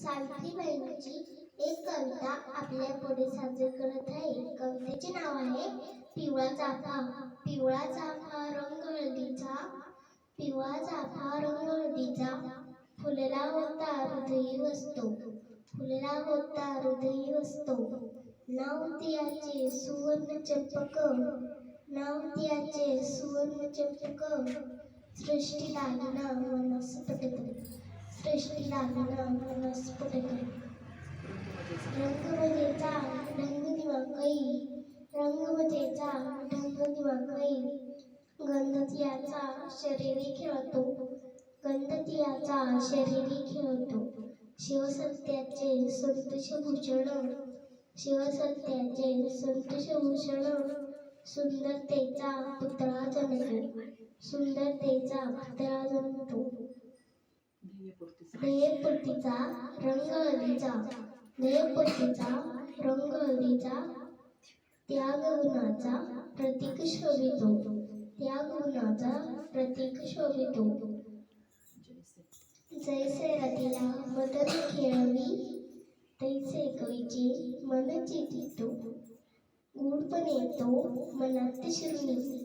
सावित्रीबाईंची एक कविता आपल्या पुढे साजरी करत आहे. कवितेचे नाव आहे पिवळा चाफा पिवळा चाफा रंग हळदीचा. पिवळा चाफा रंग हळदीचा. फुलला होता हृदयी वसतो. फुलला होता हृदयी वसतो. नाव तियाचे सुवर्ण चंपक. नाव तियाचे सुवर्ण चंपक. सृष्टी दागिना मनस पटकरी रंगमजेचा रंग रंगमजेचा रंग शरीरी खेळतो गंधतियाचा शरीरी खेळतो शिवसत्याचे संतोष शिवसत्याचे संतोष सुंदरतेचा पुतळा जणतो सुंदरतेचा पुतळा ध्येयपूर्तीचा रंग हळदीचा ध्येयपूर्तीचा रंग हळदीचा त्याग गुणाचा प्रतीक शोभितो त्याग गुणाचा प्रतीक शोभितो जैसे रतीला मदत खेळवी तैसे कवीचे मन चितितो गुणपण येतो मनात शिरुनी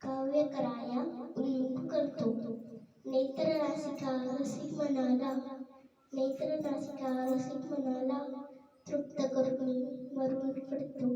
काव्य कराया उन्मुख करतो நேத்திர ராசிக்காக ಸಿಗ್ಮನಾಲ ನೇತ್ರ ರಾಸಿಕಾರ ಸಿಗ್ಮನಾಲ ತೃಪ್ತ ಕರುಣಿ ಮರುಳಪಡಿತು